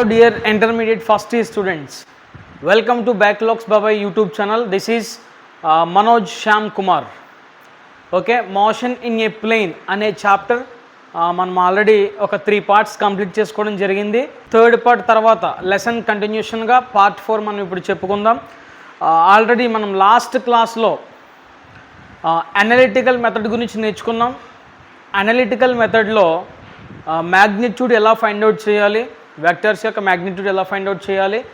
Hello dear intermediate first year students. Welcome to Backlogs Babai YouTube channel. This is uh, Manoj Sham Kumar. Okay motion in a plane అనే chapter uh, మనం already ఒక three parts complete చేసుకోవడం జరిగింది third part తర్వాత lesson కంటిన్యూషన్గా part four మనం ఇప్పుడు చెప్పుకుందాం uh, ఆల్రెడీ మనం లాస్ట్ క్లాస్లో అనలిటికల్ మెథడ్ గురించి నేర్చుకున్నాం అనలిటికల్ మెథడ్లో మ్యాగ్నిట్యూడ్ ఎలా ఫైండ్ అవుట్ చేయాలి వెక్టర్స్ యొక్క మ్యాగ్నిట్యూడ్ ఎలా ఫైండ్ అవుట్ చేయాలి?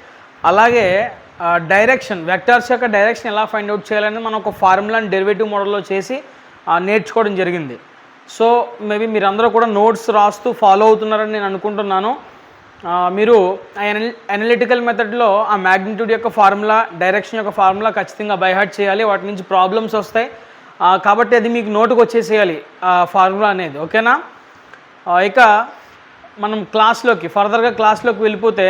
అలాగే డైరెక్షన్ వెక్టర్స్ యొక్క డైరెక్షన్ ఎలా ఫైండ్ అవుట్ చేయాలని మనం ఒక ఫార్ములాని డెరివేటివ్ మోడల్లో చేసి నేర్చుకోవడం జరిగింది. సో మేబీ మీరందరూ కూడా నోట్స్ రాస్తూ ఫాలో అవుతున్నారని నేను అనుకుంటున్నాను. ఆ, మీరు అనలిటికల్ మెథడ్లో ఆ మ్యాగ్నిట్యూడ్ యొక్క ఫార్ములా డైరెక్షన్ యొక్క ఫార్ములా ఖచ్చితంగా బైహార్ట్ చేయాలి. వాటి నుంచి ప్రాబ్లమ్స్ వస్తాయి. కాబట్టి అది మీకు నోటుకు వచ్చేసేయాలి ఆ ఫార్ములా అనేది. ఓకేనా? ఇక మనం క్లాస్లోకి ఫర్దర్గా క్లాస్లోకి వెళ్ళిపోతే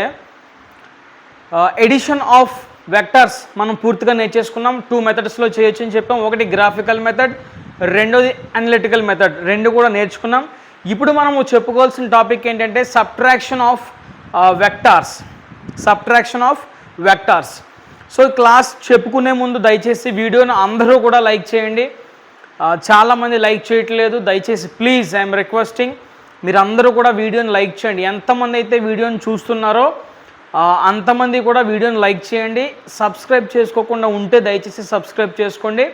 ఎడిషన్ ఆఫ్ వెక్టర్స్ మనం పూర్తిగా నేర్చేసుకున్నాం. టూ మెథడ్స్లో చేయొచ్చు అని చెప్పాం. ఒకటి గ్రాఫికల్ మెథడ్ రెండోది అనలిటికల్ మెథడ్. రెండు కూడా నేర్చుకున్నాం. ఇప్పుడు మనము చెప్పుకోవాల్సిన టాపిక్ ఏంటంటే subtraction of vectors. Subtraction of vectors. So class చెప్పుకునే ముందు దయచేసి వీడియోని అందరూ కూడా లైక్ చేయండి. చాలామంది లైక్ చేయట్లేదు. దయచేసి ప్లీజ్ ఐఎమ్ రిక్వెస్టింగ్ మీరందరూ కూడా వీడియోని లైక్ చేయండి. ఎంతమంది అయితే వీడియోని చూస్తున్నారో అంతమంది కూడా వీడియోని లైక్ చేయండి. సబ్స్క్రైబ్ చేసుకోకుండా ఉంటే దయచేసి సబ్స్క్రైబ్ చేసుకోండి.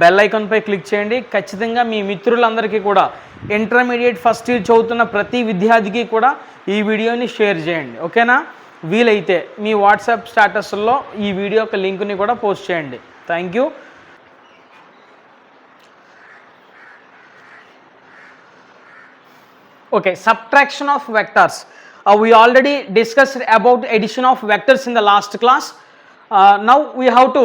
బెల్ ఐకాన్పై క్లిక్ చేయండి. ఖచ్చితంగా మీ మిత్రులందరికీ కూడా ఇంటర్మీడియట్ ఫస్ట్ ఇయర్ చదువుతున్న ప్రతి విద్యార్థికి కూడా ఈ వీడియోని షేర్ చేయండి. ఓకేనా? వీలైతే మీ వాట్సాప్ స్టేటస్లో ఈ వీడియో యొక్క లింక్ని కూడా పోస్ట్ చేయండి. Thank you. Okay subtraction of vectors uh, we already discussed about addition of vectors in the last class uh, now we have to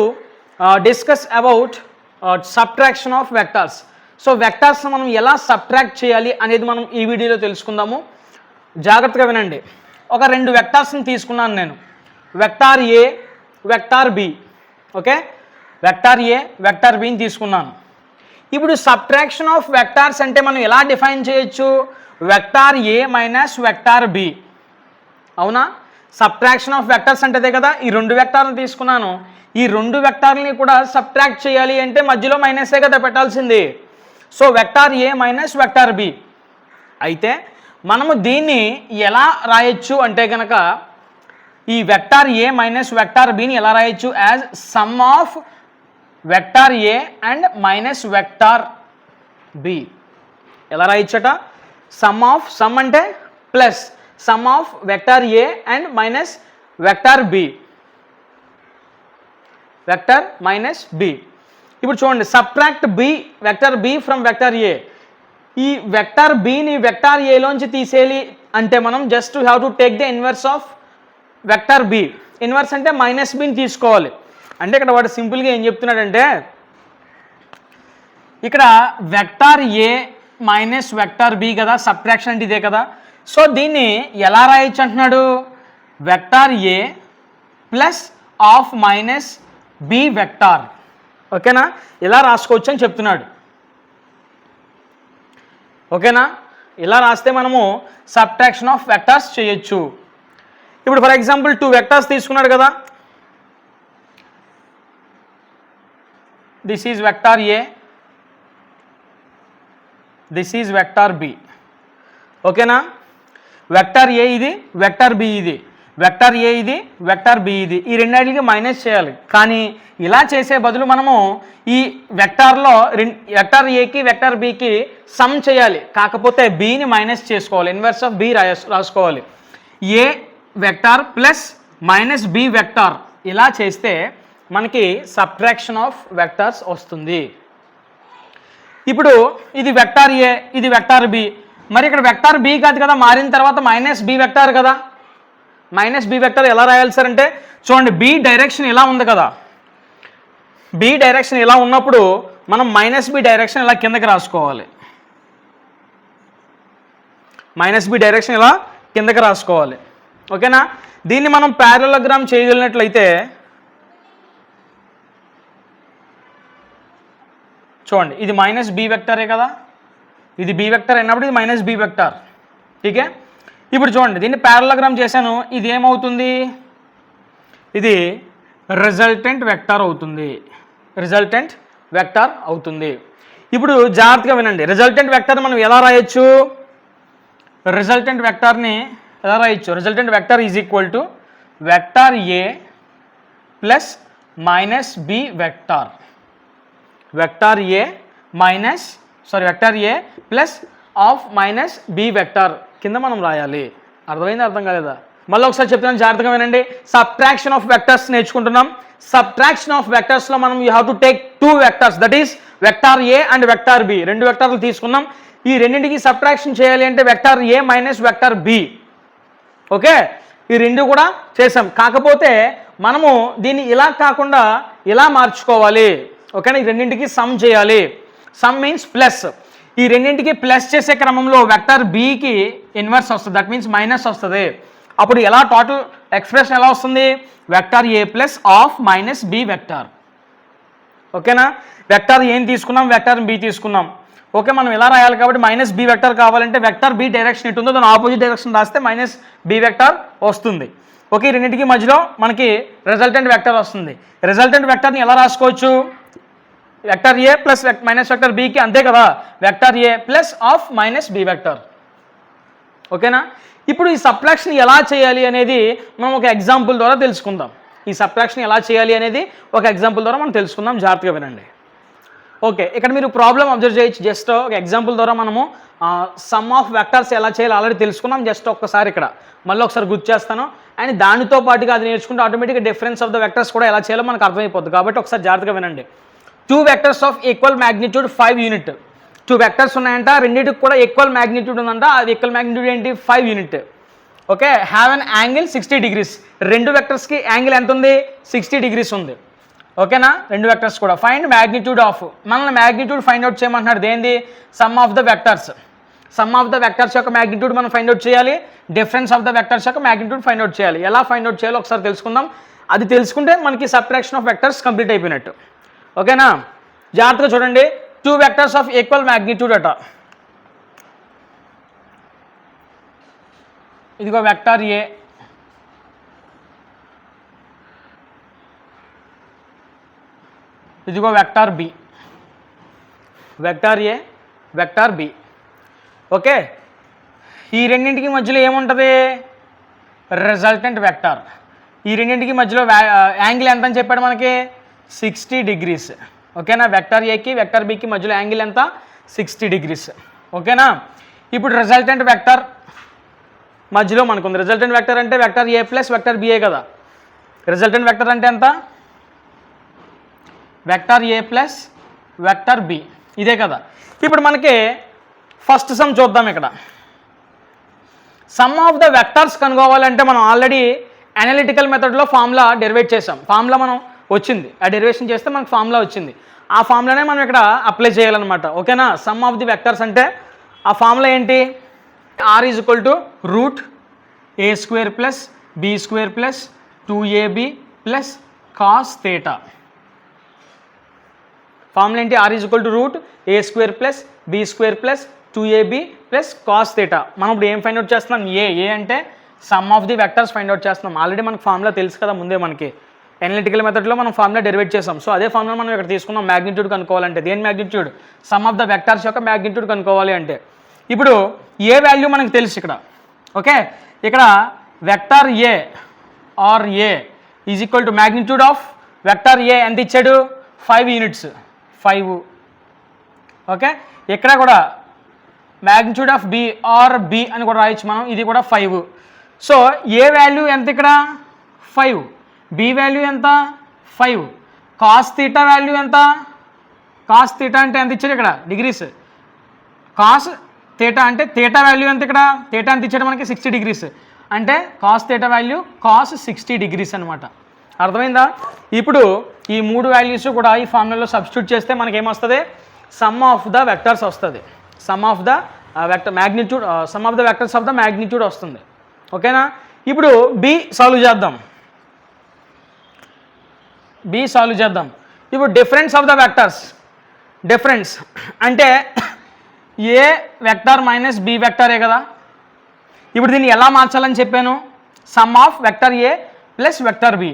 uh, discuss about uh, subtraction of vectors so vectors మనం ఎలా subtract చేయాలి అనేది మనం ఈ వీడియోలో తెలుసుకుందాము జాగ్రత్తగా వినండి ఒక రెండు వెక్టార్స్ని తీసుకున్నాను నేను vector A vector B okay vector A vector బిని తీసుకున్నాను ఇప్పుడు సబ్ట్రాక్షన్ ఆఫ్ వెక్టార్స్ అంటే మనం ఎలా డిఫైన్ చేయొచ్చు vector A minus vector B అవునా? సబ్ట్రాక్షన్ ఆఫ్ వెక్టర్స్ అంటేదే కదా ఈ రెండు వెక్టార్లు తీసుకున్నాను. ఈ రెండు వెక్టార్లని కూడా సబ్ట్రాక్ట్ చేయాలి అంటే మధ్యలో మైనసే కదా పెట్టాల్సింది. So vector A minus vector B అయితే మనము దీన్ని ఎలా రాయొచ్చు అంటే కనుక ఈ వెక్టార్ ఏ మైనస్ వెక్టార్ బిని ఎలా రాయొచ్చు? As sum of vector A and minus vector B ఎలా రాయొచ్చట? సమ్ ఆఫ్ సమ్ అంటే plus sum of vector A and minus vector B vector minus B ఇప్పుడు చూడండి subtract B vector B from vector A ఈ vector బిని vector ఏలోంచి తీసేయాలి అంటే మనం just have to take the inverse of vector B inverse అంటే minus బిని తీసుకోవాలి. అంటే ఇక్కడ వాడు సింపుల్గా ఏం చెప్తున్నాడంటే ఇక్కడ vector A minus vector B కదా సబ్ట్రాక్షన్ అంటే ఇదే కదా. సో దీన్ని ఎలా రాయొచ్చు అంటున్నాడు? Vector A plus of minus B vector ఓకేనా ఇలా రాసుకోవచ్చు అని చెప్తున్నాడు. ఓకేనా ఇలా రాస్తే మనము సబ్ట్రాక్షన్ ఆఫ్ వెక్టార్స్ చేయొచ్చు. ఇప్పుడు ఫర్ ఎగ్జాంపుల్ టూ వెక్టార్స్ తీసుకున్నాడు కదా. This is vector A this is vector B ఓకేనా వెక్టార్ ఏ ఇది వెక్టార్ బి ఇది. వెక్టార్ ఏ ఇది వెక్టార్ బి ఇది. ఈ రెండింటికి మైనస్ చేయాలి. కానీ ఇలా చేసే బదులు మనము ఈ వెక్టార్లో రెండు వెక్టార్ ఏకి వెక్టార్ బికి సమ్ చేయాలి. కాకపోతే బిని మైనస్ చేసుకోవాలి. ఇన్వర్స్ ఆఫ్ బి రాసుకోవాలి. A vector plus minus B vector ఇలా చేస్తే మనకి సబ్ట్రాక్షన్ ఆఫ్ వెక్టార్స్ వస్తుంది. ఇప్పుడు ఇది వెక్టార్ ఏ ఇది వెక్టార్ బి మరి ఇక్కడ వెక్టార్ బి కాదు కదా మారిన తర్వాత మైనస్ బి వెక్టార్ కదా? మైనస్ బి వెక్టార్ ఎలా రాయాలి సార్ అంటే చూడండి బి డైరెక్షన్ ఇలా ఉంది కదా. బి డైరెక్షన్ ఇలా ఉన్నప్పుడు మనం మైనస్ బి డైరెక్షన్ ఇలా కిందకి రాసుకోవాలి. మైనస్ బి డైరెక్షన్ ఇలా కిందకి రాసుకోవాలి. ఓకేనా దీన్ని మనం ప్యారలగ్రామ్ చేయగలిగినట్లయితే చూడండి ఇది మైనస్ బి వెక్టరే కదా? ఇది బి వెక్టర్ అయినప్పుడు ఇది మైనస్ బి వెక్టర్ ఓకే ఇప్పుడు చూడండి దీన్ని ప్యారలగ్రామ్ చేశాను ఇది ఏమవుతుంది? ఇది రిజల్టెంట్ వెక్టార్ అవుతుంది. రిజల్టెంట్ వెక్టార్ అవుతుంది. ఇప్పుడు జాగ్రత్తగా వినండి రిజల్టెంట్ వెక్టర్ మనం ఎలా రాయొచ్చు? రిజల్టెంట్ వెక్టార్ని ఎలా రాయొచ్చు? Resultant vector is equal to vector A plus minus B vector vector A minus sorry vector A plus of minus B vector కింద మనం రాయాలి. అర్థమైంది అర్థం కాలేదా? మళ్ళీ ఒకసారి చెప్తున్నాను జాగ్రత్తగా వినండి. సబ్ట్రాక్షన్ ఆఫ్ వెక్టర్స్ నేర్చుకుంటున్నాం. సబ్ట్రాక్షన్ ఆఫ్ వెక్టర్స్లో మనం you have to take two vectors that is vector A and vector B రెండు వెక్టార్లు తీసుకున్నాం. ఈ రెండింటికి సబ్ట్రాక్షన్ చేయాలి అంటే vector A minus vector B okay ఈ రెండు కూడా చేసాం. కాకపోతే మనము దీన్ని ఇలా కాకుండా ఇలా మార్చుకోవాలి. ఓకేనా? ఈ రెండింటికి సమ్ చేయాలి. సమ్ మీన్స్ ప్లస్ ఈ రెండింటికి ప్లస్ చేసే క్రమంలో వెక్టర్ బీకి ఇన్వర్స్ వస్తుంది. దట్ మీన్స్ మైనస్ వస్తుంది. అప్పుడు ఎలా టోటల్ ఎక్స్ప్రెషన్ ఎలా వస్తుంది? Vector A plus of minus B vector ఓకేనా? వెక్టర్ ఏం తీసుకున్నాం వెక్టర్ బి తీసుకున్నాం. ఓకే మనం ఎలా రాయాలి కాబట్టి మైనస్ బి వెక్టర్ కావాలంటే వెక్టర్ బి డైరెక్షన్ ఎటు ఉందో దాని ఆపోజిట్ డైరెక్షన్ రాస్తే మైనస్ బి వెక్టర్ వస్తుంది. ఓకే రెండింటికి మధ్యలో మనకి రిజల్టెంట్ వెక్టర్ వస్తుంది. రిజల్టెంట్ వెక్టర్ని ఎలా రాసుకోవచ్చు? Vector A plus minus vector బికి అంతే కదా? Vector A plus of minus B vector ఓకేనా ఇప్పుడు ఈ సబ్ట్రాక్షన్ ఎలా చేయాలి అనేది మనం ఒక ఎగ్జాంపుల్ ద్వారా తెలుసుకుందాం. ఈ సబ్ట్రాక్షన్ ఎలా చేయాలి అనేది ఒక ఎగ్జాంపుల్ ద్వారా మనం తెలుసుకుందాం. జాగ్రత్తగా వినండి. ఓకే ఇక్కడ మీరు ప్రాబ్లం అబ్జర్వ్ చేయొచ్చు. జస్ట్ ఒక ఎగ్జాంపుల్ ద్వారా మనము సమ్ ఆఫ్ వెక్టర్స్ ఎలా చేయాలో ఆల్రెడీ తెలుసుకున్నాం. జస్ట్ ఒక్కసారి ఇక్కడ. మళ్ళీ ఒకసారి గుర్తు చేస్తాను. అండ్ దానితో పాటుగా అది నేర్చుకుంటే ఆటోమేటిక్గా డిఫరెన్స్ ఆఫ్ ద వెక్టర్స్ కూడా ఎలా చేయాలో మనకు అర్థమైపోద్ది. కాబట్టి ఒకసారి జాగ్రత్తగా వినండి. Two vectors of equal magnitude five unit two vectors ఉన్నాయంట. రెండింటికి కూడా ఈక్వల్ మ్యాగ్నిట్యూడ్ ఉందంట. అది ఈక్వల్ మ్యాగ్నిట్యూడ్ ఏంటి? Five unit okay have an angle sixty degrees రెండు వెక్టర్స్కి యాంగిల్ ఎంత ఉంది? సిక్స్టీ డిగ్రీస్ ఉంది. ఓకేనా రెండు వెక్టర్స్ కూడా. ఫైండ్ మ్యాగ్నిట్యూడ్ ఆఫ్ మనల్ని మ్యాగ్నిట్యూడ్ ఫైండ్ అవుట్ చేయమంటున్నాడు. దేంది sum of the vectors sum of the vectors యొక్క మ్యాగ్నిట్యూడ్ మనం ఫైండ్ అవుట్ చేయాలి. డిఫరెన్స్ ఆఫ్ ద వెక్టర్స్ యొక్క మ్యాగ్నిట్యూడ్ ఫైండ్ అవుట్ చేయాలి. ఎలా ఫైండ్ అవుట్ చేయాలో ఒకసారి తెలుసుకుందాం. అది తెలుసుకుంటే మనకి సబ్ట్రాక్షన్ ఆఫ్ వెక్టర్స్ కంప్లీట్ అయిపోయినట్టు. ఓకేనా? జాగ్రత్తగా చూడండి. Two vectors of equal magnitude అట. ఇదిగో వెక్టార్ ఏ ఇదిగో vector B vector A vector B okay? ఈ రెండింటికి మధ్యలో ఏముంటుంది? రిజల్టెంట్ వెక్టార్ ఈ రెండింటికి మధ్యలో యాంగిల్ ఎంత అని చెప్పాడు మనకి? Sixty degrees. ఓకేనా? వెక్టర్ ఏకి వెక్టర్ బికి మధ్యలో యాంగిల్ ఎంత? Sixty degrees. ఓకేనా? ఇప్పుడు రిజల్టెంట్ వెక్టర్ మధ్యలో మనకుంది. రిజల్టెంట్ వెక్టర్ అంటే vector A plus vector B A కదా. రిజల్టెంట్ వెక్టర్ అంటే ఎంత? Vector A plus vector B ఇదే కదా. ఇప్పుడు మనకి ఫస్ట్ సమ్ చూద్దాం ఇక్కడ. సమ్ ఆఫ్ ద వెక్టర్స్ కనుక్కోవాలంటే మనం ఆల్రెడీ అనలిటికల్ మెథడ్లో ఫార్ములా డెరివేట్ చేసాం ఫార్ములా మనం వచ్చింది. ఆ డెరివేషన్ చేస్తే మనకు ఫార్ములా వచ్చింది. ఆ ఫార్ములానే మనం ఇక్కడ అప్లై చేయాలన్నమాట. ఓకేనా సమ్ ఆఫ్ ది వెక్టర్స్ అంటే ఆ ఫార్ములా ఏంటి? R is equal to root A square plus B square plus two A B plus cos theta formula ఏంటి? R is equal to root A square plus B square plus two A B plus cos theta మనం ఇప్పుడు ఏం find out చేస్తున్నాం? ఏ ఏ అంటే sum of the vectors find out చేస్తున్నాం. Already మనకు ఫార్ములా తెలుసు కదా ముందే మనకి. ఎనలిటికల్ మెథడ్లో మనం ఫార్ములా డెరివేట్ చేసాం. సో అదే ఫార్ములా మనం ఇక్కడ తీసుకున్నాం. మ్యాగ్నిట్యూడ్ కనుక్కోవాలంటే. దేని magnitude sum of the vectors యొక్క మ్యాగ్నిట్యూడ్ కనుక్కోవాలి అంటే. ఇప్పుడు ఏ వాల్యూ మనకు తెలుసు ఇక్కడ? ఓకే ఇక్కడ vector A R A is equal to magnitude of vector A ఎంత ఇచ్చాడు? ఫైవ్ యూనిట్స్ ఫైవ్ ఓకే ఇక్కడ కూడా magnitude of B R B అని కూడా రాయొచ్చు మనం. ఇది కూడా ఫైవ్ సో ఏ వాల్యూ ఎంత ఇక్కడ? ఫైవ్ బి వాల్యూ ఎంత? ఫైవ్ కాస్ థీటా వాల్యూ ఎంత? కాస్ థీటా అంటే ఎంత ఇచ్చాడు ఇక్కడ? డిగ్రీస్ కాస్ థీటా అంటే తేటా వాల్యూ ఎంత ఇక్కడ? తేటా ఎంత ఇచ్చాడు మనకి? సిక్స్టీ డిగ్రీస్ అంటే cos theta value cos sixty degrees అనమాట అర్థమైందా? ఇప్పుడు ఈ మూడు వాల్యూస్ కూడా ఈ ఫార్ములాలో సబ్స్టిట్యూట్ చేస్తే మనకి ఏమొస్తుంది సమ్ ఆఫ్ ద వెక్టర్స్ వస్తుంది sum of the vector magnitude sum of the vectors of the magnitude వస్తుంది. ఓకేనా ఇప్పుడు బి సాల్వ్ చేద్దాం. బి సాల్వ్ చేద్దాం. ఇప్పుడు difference of the vectors difference అంటే ఏ వెక్టర్ మైనస్ బి వెక్టరే కదా? ఇప్పుడు దీన్ని ఎలా మార్చాలని చెప్పాను? Sum of vector A plus vector B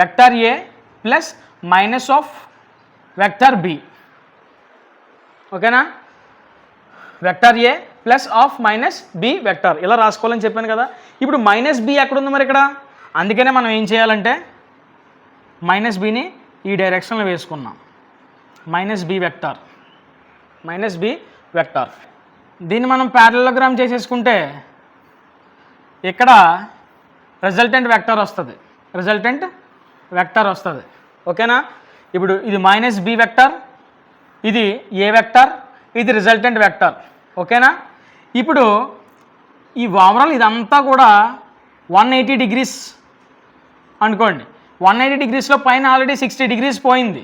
vector A plus minus of vector B ఓకేనా vector A plus of minus B vector ఇలా రాసుకోవాలని చెప్పాను కదా. ఇప్పుడు మైనస్ బి ఎక్కడ ఉంది మరి ఇక్కడ? అందుకనే మనం ఏం చేయాలంటే మైనస్ బిని ఈ డైరెక్షన్లో వేసుకున్నాం. Minus B vector. Minus B vector. దీన్ని మనం ప్యారలోగ్రామ్ చేసేసుకుంటే ఇక్కడ రిజల్టెంట్ వెక్టార్ వస్తుంది. రిజల్టెంట్ వెక్టర్ వస్తుంది. ఓకేనా? ఇప్పుడు ఇది మైనస్ బి వెక్టర్ ఇది ఏ వెక్టర్ ఇది రిజల్టెంట్ వెక్టర్. ఓకేనా? ఇప్పుడు ఈ ఓవరాల్ ఇదంతా కూడా వన్ ఎయిటీ డిగ్రీస్ అనుకోండి. వన్ ఎయిటీ డిగ్రీస్లో పైన ఆల్రెడీ సిక్స్టీ డిగ్రీస్ పోయింది.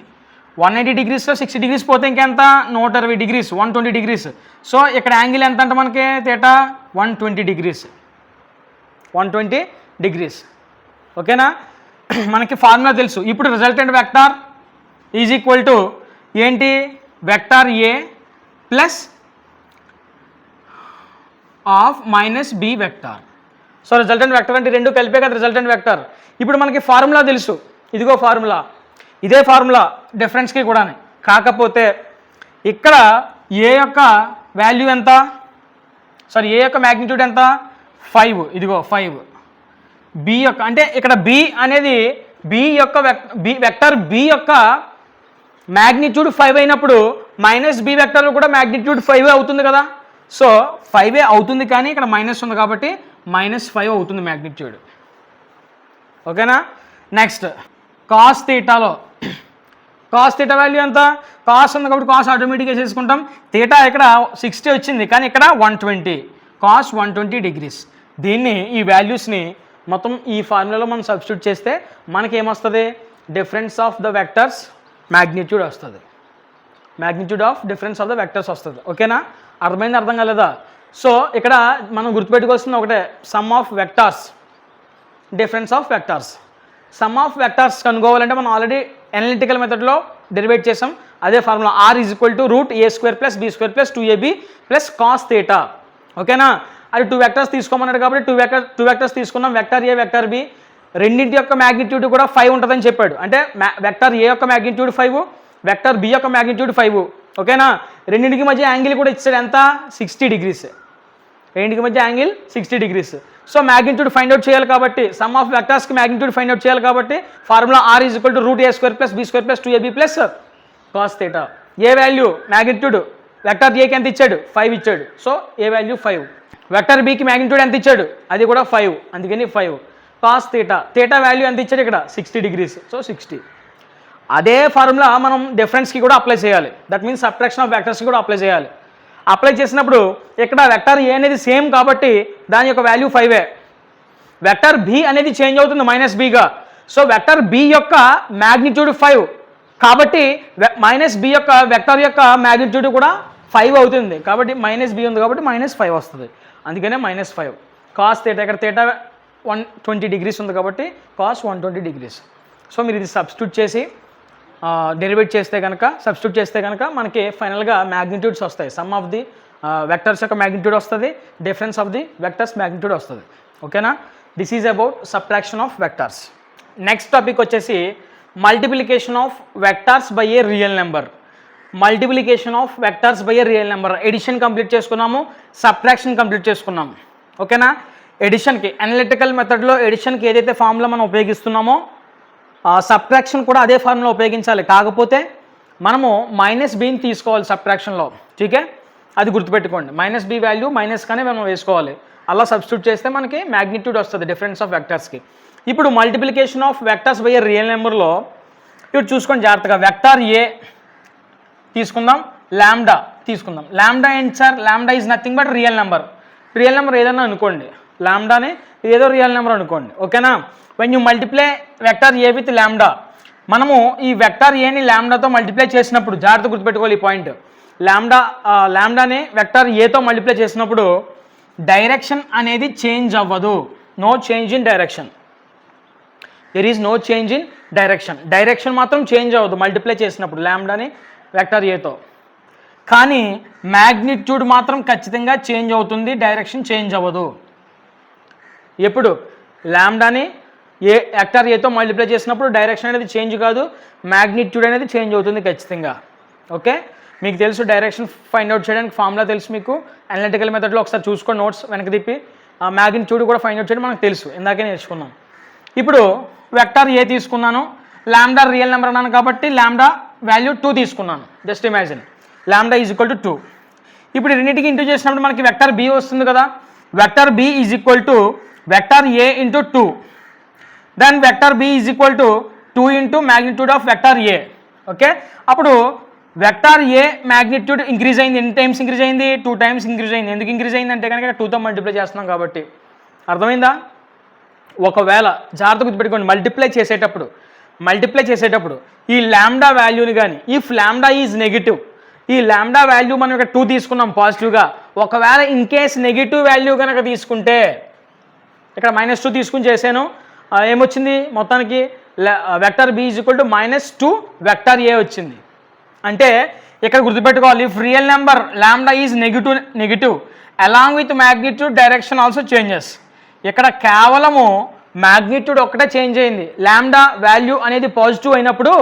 వన్ ఎయిటీ డిగ్రీస్లో సిక్స్టీ డిగ్రీస్ పోతే ఇంకెంత? నూట ఇరవై degrees one twenty degrees. So ఇక్కడ యాంగిల్ ఎంత అంటే మనకి theta one twenty degrees. One twenty degrees. ఓకేనా? మనకి ఫార్ములా తెలుసు. ఇప్పుడు resultant vector? Is equal to ఏంటి? Vector A plus of minus B vector. So resultant vector అంటే రెండు కలిపే కదా రిజల్టెంట్ వెక్టర్ ఇప్పుడు మనకి ఫార్ములా తెలుసు. ఇదిగో ఫార్ములా ఇదే ఫార్ములా డిఫరెన్స్కి కూడా కాకపోతే ఇక్కడ ఏ యొక్క వాల్యూ ఎంత? సారీ ఏ యొక్క మ్యాగ్నిట్యూడ్ ఎంత? ఫైవ్ ఇదిగో ఫైవ్ బి యొక్క అంటే ఇక్కడ బి అనేది బి యొక్క బి వెక్టర్ బి యొక్క మ్యాగ్నిట్యూడ్ ఫైవ్ అయినప్పుడు మైనస్ బి వెక్టర్ కూడా మ్యాగ్నిట్యూడ్ ఫైవ్ అవుతుంది కదా? సో ఫైవే అవుతుంది కానీ ఇక్కడ మైనస్ ఉంది కాబట్టి మైనస్ ఫైవ్ అవుతుంది మ్యాగ్నిట్యూడ్ ఓకేనా నెక్స్ట్ కాస్ తీటాలో కాస్ తీటా వాల్యూ ఎంత? కాస్ ఉంది కాబట్టి కాస్ ఆటోమేటిక్గా చేసుకుంటాం. తీటా ఇక్కడ సిక్స్టీ వచ్చింది కానీ ఇక్కడ one twenty cos one twenty degrees దీన్ని ఈ వాల్యూస్ని మొత్తం ఈ ఫార్ములాలో మనం సబ్స్టిట్యూట్ చేస్తే మనకేమొస్తుంది? Difference of the vectors magnitude వస్తుంది. Magnitude of difference of the vectors వస్తుంది. ఓకేనా అర్థమైంది అర్థం కాలేదా? సో ఇక్కడ మనం గుర్తుపెట్టుకోవాల్సింది ఒకటే. Sum of vectors difference of vectors sum of vectors కనుక్కోవాలంటే మనం ఆల్రెడీ ఎనలిటికల్ మెథడ్లో డెరివేట్ చేసాం. అదే formula R is equal to root A square plus B square plus two A B plus cos theta ఓకేనా? అది టూ వెక్టర్స్ తీసుకోమన్నాడు కాబట్టి two vector two vectors తీసుకున్నాం. Vector A vector B రెండింటి యొక్క మ్యాగ్నిట్యూడ్ కూడా ఫైవ్ ఉంటుందని చెప్పాడు. అంటే వెక్టర్ ఏ యొక్క మ్యాగ్నిట్యూడ్ ఫైవ్ వెక్టర్ బి యొక్క మ్యాగ్నిట్యూడ్ ఫైవ్ ఓకేనా? రెండింటికి మధ్య యాంగిల్ కూడా ఇచ్చాడు. ఎంత? Sixty degrees. రెండింటికి మధ్య angle sixty degrees. So magnitude find out చేయాలి కాబట్టి సమ్ ఆఫ్ వెక్టర్స్కి మ్యాగ్నిట్యూడ్ ఫైండ్ అవుట్ చేయాలి కాబట్టి formula R is equal to root A square plus B square plus two A B plus cos theta A value? Magnitude vector ఏకి ఎంత ఇచ్చాడు? Five ఇచ్చాడు. So A value? Five. Vector బీకి magnitude ఎంత ఇచ్చాడు? అది కూడా ఫైవ్. అందుకని five. Cos theta theta value ఎంత ఇచ్చాడు ఇక్కడ? Sixty degrees. So sixty. అదే ఫార్ములా మనం డిఫరెన్స్కి కూడా అప్లై చేయాలి. దట్ మీన్స్ సబ్ట్రాక్షన్ ఆఫ్ వెక్టర్స్కి కూడా అప్లై చేయాలి. అప్లై చేసినప్పుడు ఇక్కడ వెక్టర్ ఏ అనేది సేమ్ కాబట్టి దాని యొక్క వాల్యూ ఫైవే వెక్టర్ బి అనేది చేంజ్ అవుతుంది మైనస్ బిగా సో వెక్టర్ బి యొక్క మ్యాగ్నిట్యూడ్ ఫైవ్ కాబట్టి మైనస్ బి యొక్క వెక్టర్ యొక్క మ్యాగ్నిట్యూడ్ కూడా ఫైవ్ అవుతుంది. కాబట్టి మైనస్ బి ఉంది కాబట్టి మైనస్ ఫైవ్ వస్తుంది. అందుకనే మైనస్ ఫైవ్ కాస్ తేటా ఇక్కడ తేటా వన్ ట్వంటీ డిగ్రీస్ ఉంది కాబట్టి cos one twenty degrees so మీరు ఇది సబ్స్టిట్యూట్ చేసి డెరివేట్ చేస్తే కనుక సబ్స్టిట్యూట్ చేస్తే కనుక మనకి ఫైనల్గా మ్యాగ్నిట్యూడ్స్ వస్తాయి. సమ్ ఆఫ్ ది వెక్టర్స్ యొక్క మ్యాగ్నిట్యూడ్ వస్తుంది difference of the vectors magnitude వస్తుంది. ఓకేనా? This is about subtraction of vectors next topic వచ్చేసి multiplication of vectors by a real number multiplication of vectors by a real number addition complete చేసుకున్నాము subtraction complete చేసుకున్నాము. ఓకేనా? ఎడిషన్కి analytical మెథడ్లో ఎడిషన్కి ఏదైతే ఫామ్లో మనం ఉపయోగిస్తున్నామో సబ్ట్రాక్షన్ కూడా అదే ఫార్ములా ఉపయోగించాలి. కాకపోతే మనము మైనస్ బీని తీసుకోవాలి సబ్ట్రాక్షన్లో ఠీకే అది గుర్తుపెట్టుకోండి. మైనస్ బి వాల్యూ మైనస్ కానీ మనం వేసుకోవాలి. అలా సబ్స్టిట్యూట్ చేస్తే మనకి మ్యాగ్నిట్యూడ్ వస్తుంది డిఫరెన్స్ ఆఫ్ వెక్టర్స్కి ఇప్పుడు multiplication of vectors by real నెంబర్లో ఇప్పుడు చూసుకోండి జాగ్రత్తగా. వెక్టార్ ఏ తీసుకుందాం ల్యాండా తీసుకుందాం. ల్యాండా ఏంటి sir lambda is nothing but real number real number ఏదన్నా అనుకోండి. ల్యాండాని ఏదో రియల్ నెంబర్ అనుకోండి. ఓకేనా? When you multiply vector A with lambda మనము ఈ వెక్టర్ ఏని ల్యాండాతో మల్టిప్లై చేసినప్పుడు జాగ్రత్త గుర్తుపెట్టుకోవాలి ఈ పాయింట్ ల్యాండా ల్యాండాని వెక్టర్ ఏతో మల్టిప్లై చేసినప్పుడు డైరెక్షన్ అనేది చేంజ్ అవ్వదు. No change in direction there is no change in direction direction మాత్రం చేంజ్ అవ్వదు మల్టిప్లై చేసినప్పుడు ల్యాండాని వెక్టర్ ఏతో కానీ మ్యాగ్నిట్యూడ్ మాత్రం ఖచ్చితంగా చేంజ్ అవుతుంది డైరెక్షన్ చేంజ్ అవ్వదు. ఎప్పుడు? ల్యాండాని ఏ యాక్టర్ ఏతో మల్టిప్లై చేసినప్పుడు డైరెక్షన్ అనేది చేంజ్ కాదు మ్యాగ్నిట్యూడ్ అనేది చేంజ్ అవుతుంది ఖచ్చితంగా. ఓకే? మీకు తెలుసు డైరెక్షన్ ఫైండ్ అవుట్ చేయడానికి ఫార్ములా తెలుసు మీకు? అనలిటికల్ మెథడ్లో ఒకసారి చూసుకోండి నోట్స్ వెనక తిప్పి. ఆ మ్యాగ్నిట్యూడ్ కూడా ఫైండ్ అవుట్ చేయడం మనకు తెలుసు. ఇందాకే నేర్చుకున్నాం. ఇప్పుడు వెక్టార్ ఏ తీసుకున్నాను? ల్యాండా రియల్ నెంబర్ అన్నాను కాబట్టి ల్యాండా వాల్యూ టూ తీసుకున్నాను. Just imagine. Lambda is equal to two. ఇప్పుడు రెండింటికి ఇంటూ చేసినప్పుడు మనకి వెక్టర్ బి వస్తుంది కదా? Vector B is equal to vector A into two then vector B is equal to two into magnitude of vector A okay అప్పుడు vector A magnitude increase అయింది. ఎన్ని times increase అయింది? Two times increase అయింది. ఎందుకు increase అయింది? అంటే కనుక టూతో మల్టిప్లై చేస్తున్నాం కాబట్టి. అర్థమైందా? ఒకవేళ జాగ్రత్త గుర్తుపెట్టుకోండి. మల్టిప్లై చేసేటప్పుడు మల్టిప్లై చేసేటప్పుడు ఈ ల్యాండా వాల్యూని కానీ ఇఫ్ ల్యాండా ఈజ్ నెగిటివ్ ఈ ల్యాండా వాల్యూ మనం ఇక్కడ టూ తీసుకున్నాం పాజిటివ్గా ఒకవేళ ఇన్ కేస్ నెగిటివ్ వాల్యూ కనుక తీసుకుంటే ఇక్కడ మైనస్ టూ తీసుకుని చేశాను. ఏమొచ్చింది? మొత్తానికి vector B is equal to minus two vector A వచ్చింది. అంటే ఇక్కడ గుర్తుపెట్టుకోవాలి if real number lambda is negative negative along with magnitude direction also changes ఇక్కడ కేవలము మ్యాగ్నిట్యూడ్ ఒక్కటే చేంజ్ అయింది. ల్యాండా వాల్యూ అనేది పాజిటివ్ అయినప్పుడు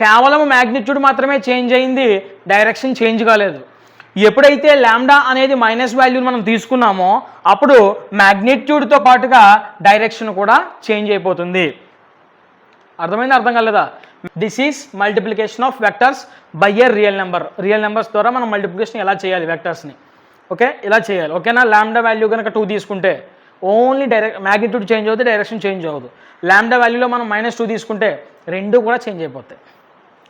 కేవలం మ్యాగ్నిట్యూడ్ మాత్రమే చేంజ్ అయింది. డైరెక్షన్ చేంజ్ కాలేదు. ఎప్పుడైతే ల్యాండా అనేది మైనస్ వాల్యూని మనం తీసుకున్నామో అప్పుడు మ్యాగ్నిట్యూడ్తో పాటుగా డైరెక్షన్ కూడా చేంజ్ అయిపోతుంది. అర్థమైంది అర్థం కాలేదా? This is multiplication of vectors by a real number real numbers ద్వారా మనం మల్టిప్లికేషన్ ఎలా చేయాలి వెక్టర్స్ని ఓకే ఇలా చేయాలి? ఓకేనా? ల్యాండా వాల్యూ కనుక టూ తీసుకుంటే ఓన్లీ డైరెక్ట్ మ్యాగ్నిట్యూడ్ చేంజ్ అవుతుంది డైరెక్షన్ చేంజ్ అవ్వదు ల్యాండా వాల్యూలో మనం మైనస్ టూ తీసుకుంటే రెండు కూడా చేంజ్ అయిపోతాయి.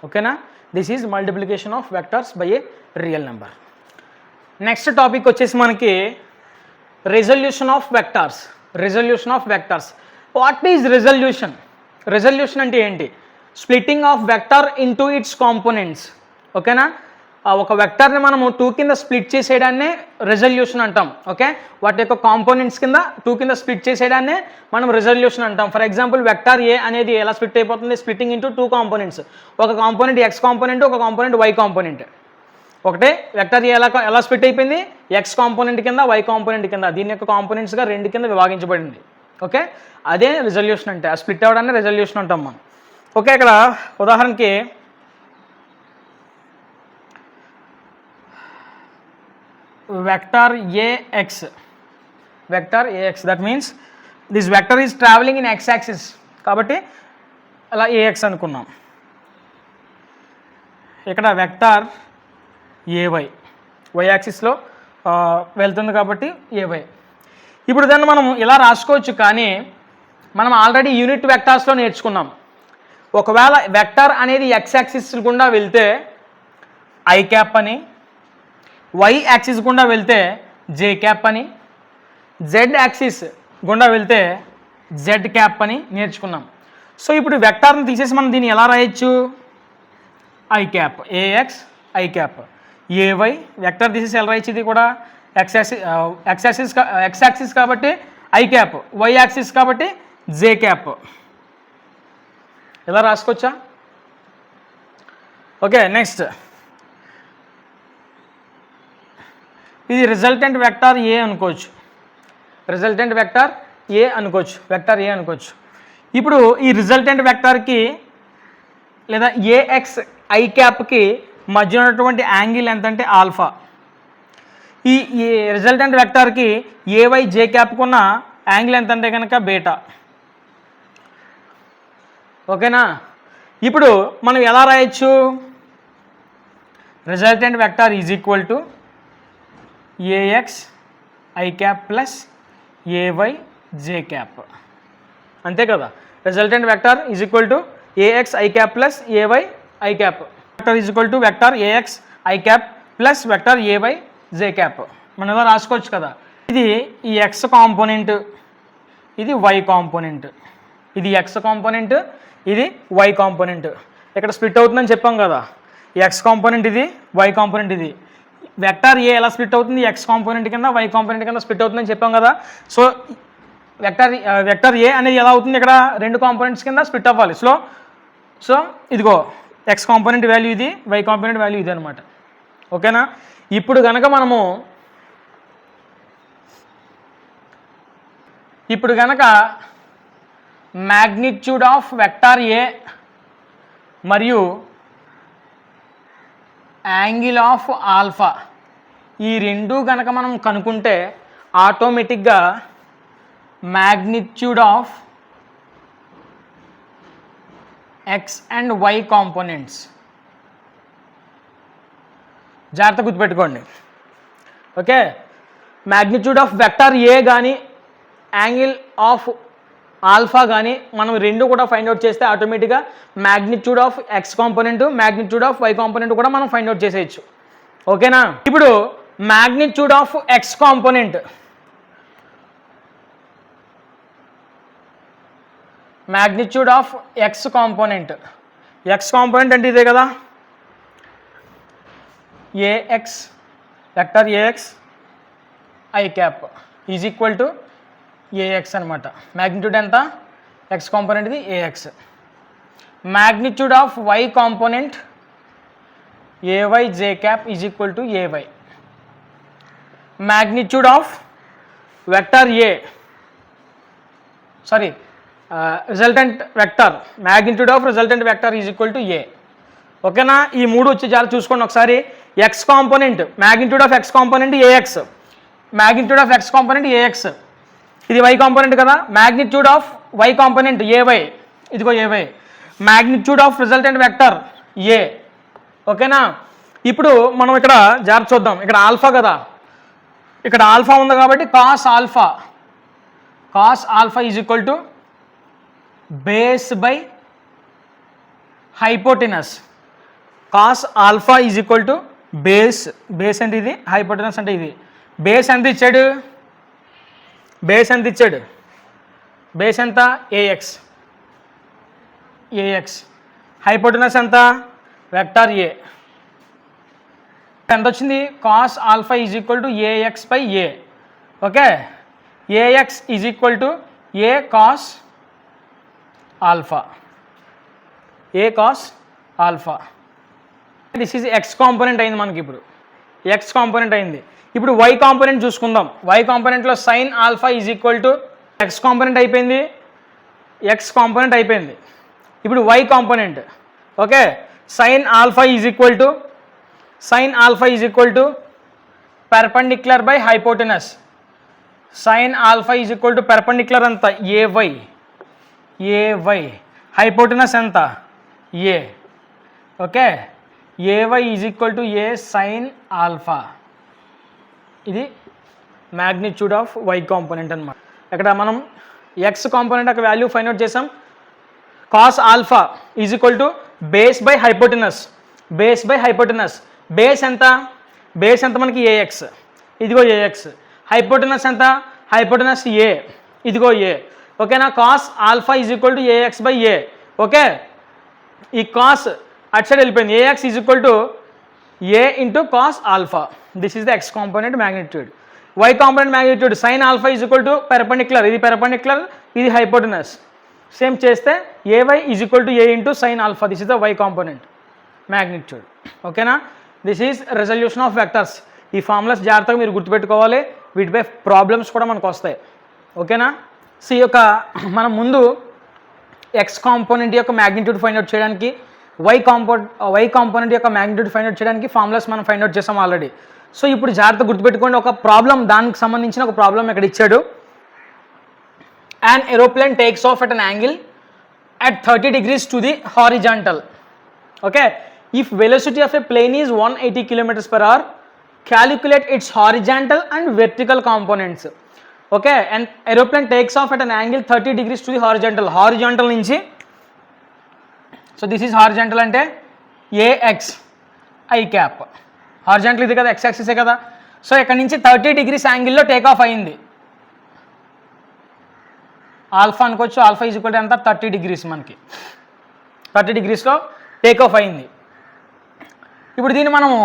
ఓకేనా? This is multiplication of vectors by a real number next topic వచ్చేసి మనకి resolution of vectors resolution of vectors what is resolution resolution అంటే ఏంటి? Splitting of vector into its components ఓకేనా ఒక వెక్టార్ని మనము టూ కింద స్ప్లిట్ చేసేయడాన్నే రెజల్యూషన్ అంటాం. ఓకే వాటి యొక్క కాంపోనెంట్స్ కింద టూ కింద స్ప్లిట్ చేసేయడాన్నే మనం రిజల్యూషన్ అంటాం. ఫర్ ఎగ్జాంపుల్ వెక్టార్ ఏ అనేది ఎలా స్ప్లిట్ అయిపోతుంది? స్ప్లిట్టింగ్ ఇంటూ టూ కాంపోనెంట్స్ ఒక కాంపోనెంట్ ఎక్స్ కాంపోనెంట్ ఒక కాంపోనెంట్ వై కాంపోనెంట్ ఒకటే వెక్టర్ ఎలా ఎలా స్ప్లిట్ అయిపోయింది? ఎక్స్ కాంపోనెంట్ కింద వై కాంపోనెంట్ కింద. దీని యొక్క కాంపోనెంట్స్గా రెండు కింద విభాగించబడింది. ఓకే అదే రిజల్యూషన్ అంటే ఆ స్ప్లిట్ అవ్వడాన్ని రిజల్యూషన్ అంటాం మనం. ఓకే ఇక్కడ ఉదాహరణకి vector A X vector A X that means this vector is travelling in X axis కాబట్టి అలా ఏఎక్స్ అనుకున్నాం. ఇక్కడ వెక్టార్ ఏవై వై యాక్సిస్లో వెళ్తుంది కాబట్టి ఏవై ఇప్పుడు దాన్ని మనం ఇలా రాసుకోవచ్చు కానీ మనం ఆల్రెడీ యూనిట్ వెక్టార్స్లో నేర్చుకున్నాం. ఒకవేళ వెక్టార్ అనేది ఎక్స్ యాక్సిస్ గుండా వెళ్తే ఐ క్యాప్ అని వై యాక్సిస్ గుండా వెళ్తే జే క్యాప్ అని జెడ్ యాక్సిస్ గుండా వెళ్తే జెడ్ క్యాప్ అని నేర్చుకున్నాం. సో ఇప్పుడు వెక్టార్ని తీసేసి మనం దీన్ని ఎలా రాయొచ్చు? I cap A X I cap A Y? Vector తీసేసి ఎలా రైచ్ ఇది కూడా ఎక్స్ యాక్సిస్ ఎక్స్ యాక్సిస్ కాబట్టి ఐ క్యాప్ వై యాక్సిస్ కాబట్టి జే క్యాప్ ఇలా రాసుకోవచ్చా? ఓకే నెక్స్ట్ ఇది రిజల్టెంట్ వెక్టార్ ఏ అనుకోవచ్చు. రిజల్టెంట్ వెక్టార్ ఏ అనుకోవచ్చు. వెక్టార్ ఏ అనుకోవచ్చు. ఇప్పుడు ఈ రిజల్టెంట్ వెక్టార్కి లేదా ఏఎక్స్ ఐ క్యాప్కి మధ్య ఉన్నటువంటి యాంగిల్ ఎంత అంటే ఆల్ఫా. ఈ ఈ రిజల్టెంట్ వెక్టార్కి ఏవై జే క్యాప్కున్న యాంగిల్ ఎంత అంటే కనుక బేటా. ఓకేనా? ఇప్పుడు మనం ఎలా రాయొచ్చు? Resultant vector is equal to A X I cap plus A Y J cap. అంతే కదా? Resultant vector is equal to A X I cap plus A Y I cap. Vector is equal to vector A X I cap plus vector A Y J cap మనం ఇలా రాసుకోవచ్చు కదా. ఇది ఈ X component ఇది Y component ఇది X component ఇది Y component. ఇక్కడ స్ప్లిట్ అవుతుందని చెప్పాం కదా. ఎక్స్ కాంపోనెంట్ ఇది వై కాంపోనెంట్ ఇది. వెక్టార్ ఏ ఎలా స్ప్లిట్ అవుతుంది? ఎక్స్ కాంపోనెంట్ కింద వై కాంపోనెంట్ కింద స్ప్లిట్ అవుతుందని చెప్పాం కదా. సో వెక్టార్ వెక్టార్ ఏ అనేది ఎలా అవుతుంది? ఇక్కడ రెండు కాంపోనెంట్స్ కింద స్ప్లిట్ అవ్వాలి. సో సో ఇదిగో ఎక్స్ కాంపోనెంట్ వాల్యూ ఇది వై కాంపోనెంట్ వాల్యూ ఇది అనమాట ఓకేనా? ఇప్పుడు కనుక మనము ఇప్పుడు కనుక మ్యాగ్నిట్యూడ్ ఆఫ్ వెక్టార్ ఏ మరియు యాంగిల్ ఆఫ్ ఆల్ఫా ఈ రెండు కనుక మనం కనుక్కుంటే ఆటోమేటిక్గా magnitude of X and Y components జాగ్రత్త గుర్తుపెట్టుకోండి. Okay? Magnitude of vector A కానీ యాంగిల్ ఆఫ్ ఆల్ఫా కానీ మనం రెండు కూడా ఫైండ్ అవుట్ చేస్తే ఆటోమేటిక్గా magnitude of X component magnitude of Y component కూడా మనం ఫైండ్ అవుట్ చేసేయచ్చు. ఓకేనా? ఇప్పుడు magnitude of X component magnitude of X component X component అంటే ఇదే కదా A X vector A X I cap is equal to A X అనమాట magnitude ఎంత ఎక్స్ కాంపోనెంట్ ఇది A X magnitude of Y component A Y J cap is equal to A Y magnitude of vector A sorry resultant vector magnitude of resultant vector is equal to A ఓకేనా? ఈ మూడు వచ్చి చాలా. చూసుకోండి ఒకసారి. X component magnitude of X component A X magnitude of X component A X ఇది Y component కదా? Magnitude of Y component A Y ఇదిగో A Y magnitude of resultant vector A ఓకేనా? ఇప్పుడు మనం ఇక్కడ జాబ్ చూద్దాం. ఇక్కడ ఆల్ఫా కదా? ఇక్కడ ఆల్ఫా ఉంది కాబట్టి cos alpha. Cos alpha is equal to base by hypotenuse. Cos alpha is equal to base base అంటే ఇది హైపోటినస్ అంటే ఇది. బేస్ ఎంత ఇచ్చాడు? బేస్ ఎంత ఇచ్చాడు? బేస్ ఎంత? ఏఎక్స్ ఏఎక్స్ హైపోటినస్ ఎంత? వెక్టార్ ఏ ఎంత వచ్చింది? Cos alpha is equal to A x by A okay? A x is equal to A cos alpha. A cos alpha. This is x component అయింది మనకి ఇప్పుడు. X component అయింది. ఇప్పుడు why component చూసుకుందాం. Why కాంపోనెంట్లో sine alpha is equal to x component అయిపోయింది. X component అయిపోయింది. ఇప్పుడు y component okay sine alpha is equal to sine alpha is equal to perpendicular by hypotenuse sine alpha is equal to perpendicular అంత A y A y hypotenuse ఎంత? A okay A y is equal to A sine alpha ఇది magnitude of why component అనమాట ఇక్కడ మనం X component ఒక value find out చేసాం. Cos alpha is equal to base by hypotenuse base by hypotenuse base ఎంత? Base ఎంత మనకి AX ఇదిగో ఏఎక్స్ హైపోటినస్ ఎంత? హైపోటినస్ ఏ ఇదిగో ఏ ఓకేనా cos alpha is equal to AX by A okay ఈ cos at side వెళ్ళిపోయింది. AX is equal to A into cos alpha this is the X component magnitude Y component magnitude sine alpha is equal to perpendicular ఇది perpendicular ఇది hypotenuse same చేస్తే AY is equal to A into sine alpha this is the Y component magnitude ఓకేనా this is resolution of vectors ఈ formulas జాగ్రత్తగా మీరు గుర్తుపెట్టుకోవాలి. వీటిపై problems కూడా మనకు వస్తాయి. ఓకేనా సో ఈ యొక్క మనం ముందు ఎక్స్ కాంపోనెంట్ యొక్క మ్యాగ్నిట్యూడ్ ఫైండ్ అవుట్ చేయడానికి వై కాంపో వై కాంపోనెంట్ యొక్క మ్యాగ్నిట్యూడ్ ఫైండ్ అవుట్ చేయడానికి ఫార్ములాస్ మనం ఫైండ్ అవుట్ చేసాం ఆల్రెడీ సో ఇప్పుడు జాగ్రత్త గుర్తుపెట్టుకోండి ఒక ప్రాబ్లం దానికి సంబంధించిన ఒక ప్రాబ్లం ఇక్కడ ఇచ్చాడు? And aeroplane takes off at an angle at thirty degrees to the horizontal okay if velocity of a plane is one eighty kilometres per hour calculate its horizontal and vertical components okay and aeroplane takes off at an angle 30 degrees to the horizontal. Horizontal నుంచి so this is horizontal అంటే A x i cap horizontal ఇది కదా X యాక్సిసే కదా? So ఇక్కడ నుంచి thirty degrees యాంగిల్లో take off అయింది. ఆల్ఫా అనుకోవచ్చు ఆల్ఫా ఈజ్ ఈక్వల్ ఎంత? థర్టీ డిగ్రీస్ మనకి. థర్టీ డిగ్రీస్లో టేక్ ఆఫ్ అయింది. ఇప్పుడు దీన్ని మనము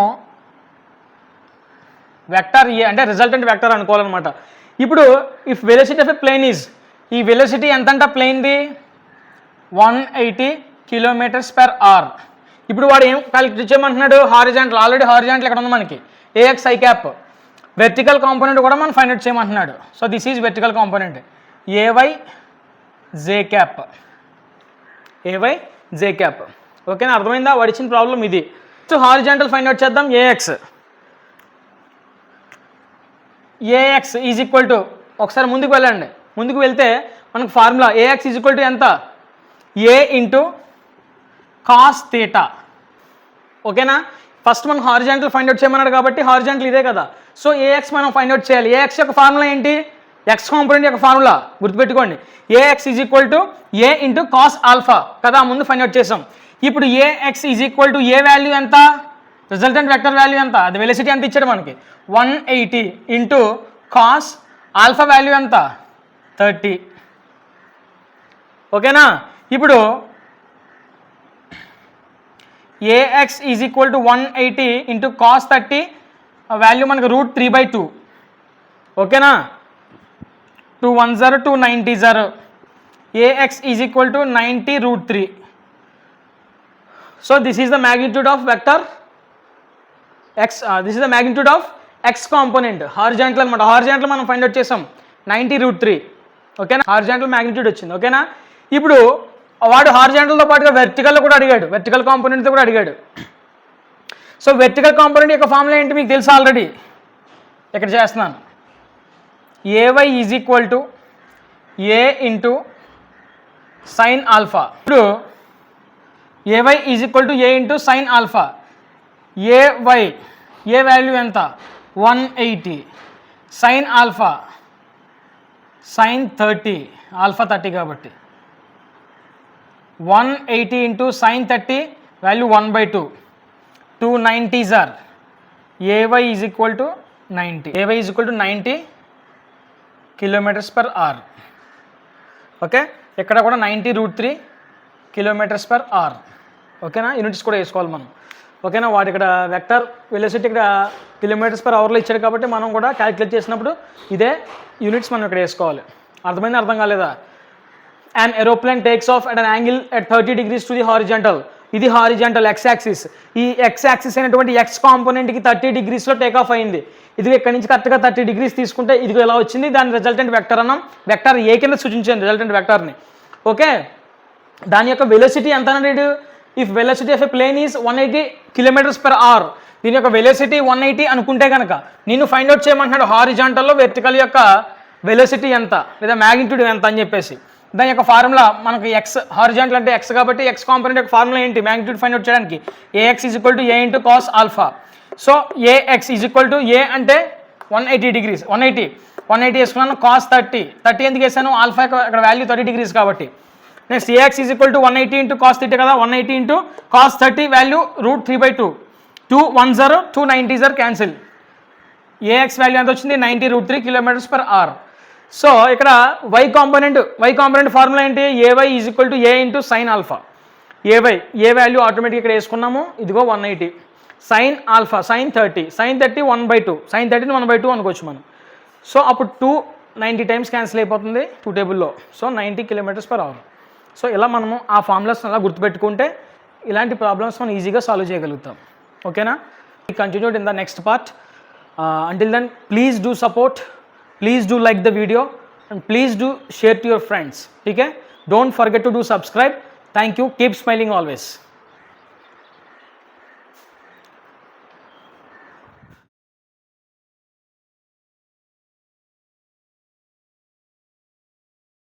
వెక్టర్ ఏ అంటే రిజల్టెంట్ వెక్టర్ అనుకోవాలన్నమాట. ఇప్పుడు if velocity of a plane is ఈ వెలసిటీ ఎంతంట ప్లేన్ది one eighty kilometres per hour ఇప్పుడు వాడు ఏం క్యాలిక్యులేట్ చేయమంటున్నాడు? హారిజాంటల్ ఆల్రెడీ హారిజాంటల్ ఇక్కడ ఉంది మనకి? AX I cap vertical component కూడా మనం ఫైండ్ అవుట్ చేయమంటున్నాడు. So this is vertical component AY J cap AY J cap ఓకేనా అర్థమైందా? వాడు ప్రాబ్లం ఇది. సో హారిజాంటల్ ఫైండ్ అవుట్ చేద్దాం. A x A x is equal to ఒకసారి ముందుకు వెళ్ళండి. ముందుకు వెళ్తే మనకు formula A x is equal to ఎంత? ఏ ఇంటూ కాస్ తీటా ఓకేనా? ఫస్ట్ మనం హారిజాంటల్ ఫైండ్ అవుట్ చేయమన్నాడు కాబట్టి హారిజాంటల్ ఇదే కదా. సో ఏఎక్స్ మనం ఫైండ్ అవుట్ చేయాలి. ఏఎక్స్ యొక్క ఫార్ములా ఏంటి? ఎక్స్ కాంపోనెంట్ యొక్క ఫార్ములా గుర్తుపెట్టుకోండి. AX is equal to A into cos alpha కదా ముందు ఫైండ్ అవుట్ చేసాం. ఇప్పుడు A x is equal to A value ఎంత? రిజల్టెంట్ వెక్టర్ వాల్యూ ఎంత? అది వెలిసిటీ ఎంత ఇచ్చాడు మనకి? One eighty into cos alpha value ఎంత? థర్టీ ఓకేనా? ఇప్పుడు A x is equal to one eighty into cos thirty value మనకు రూట్ త్రీ బై టూ ఓకేనా? Two one zero two ninety zero AX is equal to ninety root three so this is the magnitude of vector X this is the magnitude of X component horizontal అనమాట horizontal మనం find out చేసాం. Ninety root three ఓకేనా horizontal magnitude వచ్చింది. ఓకేనా ఇప్పుడు వాడు హార్జాంటల్తో పాటుగా వెర్టికల్లో కూడా అడిగాడు. వెర్టికల్ కాంపోనెంట్తో కూడా అడిగాడు. సో వెర్టికల్ కాంపోనెంట్ యొక్క ఫార్ములా ఏంటి మీకు తెలుసు ఆల్రెడీ ఇక్కడ చేస్తున్నాను. AY is equal to A into sine alpha ఇప్పుడు AY is equal to A into sine alpha AY A value ఎంత? One eighty sine alpha sine thirty alpha thirty కాబట్టి. One eighty into sine thirty value one by two two nineties or AY is equal to ninety AY is equal to ninety kilometres per hour okay ఇక్కడ కూడా ninety root three kilometres per hour ఓకేనా units కూడా వేసుకోవాలి మనం. ఓకేనా? వాటి ఇక్కడ vector velocity ఇక్కడ కిలోమీటర్స్ పర్ అవర్లో ఇచ్చాడు కాబట్టి మనం కూడా క్యాలిక్యులేట్ చేసినప్పుడు ఇదే యూనిట్స్ మనం ఇక్కడ వేసుకోవాలి. అర్థమైంది అర్థం కాలేదా? And aeroplane takes off at an angle at thirty degrees to the horizontal ఇది హారిజెంటల్ ఎక్స్ యాక్సిస్ ఈ ఎక్స్ యాక్సిస్ అయినటువంటి ఎక్స్ కాంపోనెంట్కి థర్టీ డిగ్రీస్లో టేక్ ఆఫ్ అయింది. ఇది ఇక్కడ నుంచి కరెక్ట్గా థర్టీ డిగ్రీస్ తీసుకుంటే ఇది ఎలా వచ్చింది? దాని రిజల్టెంట్ వెక్టర్ అన్నాం. వెక్టర్ ఏ కింద సూచించాను రిజల్టెంట్ వెక్టర్ని ఓకే దాని యొక్క వెలోసిటీ ఎంత అన్నాడు if velocity of a plane is one eighty kilometres per hour దీని యొక్క వెలసిటీ వన్ ఎయిటీ అనుకుంటే కనుక నేను ఫైండ్ అవుట్ చేయమంటున్నాడు హారిజాంటల్లో వెర్టికల్ యొక్క వెలసిటీ ఎంత లేదా మ్యాగ్నిట్యూడ్ ఎంత అని చెప్పేసి. దాని యొక్క ఫార్ములా మనకి ఎక్స్ హారిజాంటల్ అంటే ఎక్స్ కాబట్టి ఎక్స్ కాంపోనెంట్ యొక్క ఫార్ములా ఏంటి? మ్యాగ్నిట్యూడ్ ఫైండ్ అవుట్ చేయడానికి A x is equal to A into cos alpha so A x is equal to A అంటే one eighty degrees one eighty one eighty వేసుకున్నాను cos thirty thirty ఎందుకు వేసాను? Alpha అక్కడ value thirty degrees కాబట్టి. Next A x is equal to one eighty into cos thirty కదా one eighty into cos thirty value root three by two two one zero two ninety zero cancel A x value ఎంత వచ్చింది? Ninety root three kilometres per hour so ఇక్కడ y component y component formula ఏంటి? A y is equal to A into sine alpha A y A value automatic ఇక్కడ వేసుకున్నాము. ఇదిగో one eighty sine alpha sine thirty sine thirty one by two sine థర్టీని one by two అనుకోవచ్చు మనం. So అప్పుడు two ninety times cancel అయిపోతుంది two టేబుల్లో so ninety kilometres per hour so ఇలా మనము ఆ ఫార్ములాస్ అలా గుర్తుపెట్టుకుంటే ఇలాంటి ప్రాబ్లమ్స్ మనం ఈజీగా సాల్వ్ చేయగలుగుతాం. ఓకేనా continue in the next part until then please do support please do like the video and please do share to your friends okay don't forget to do subscribe thank you keep smiling always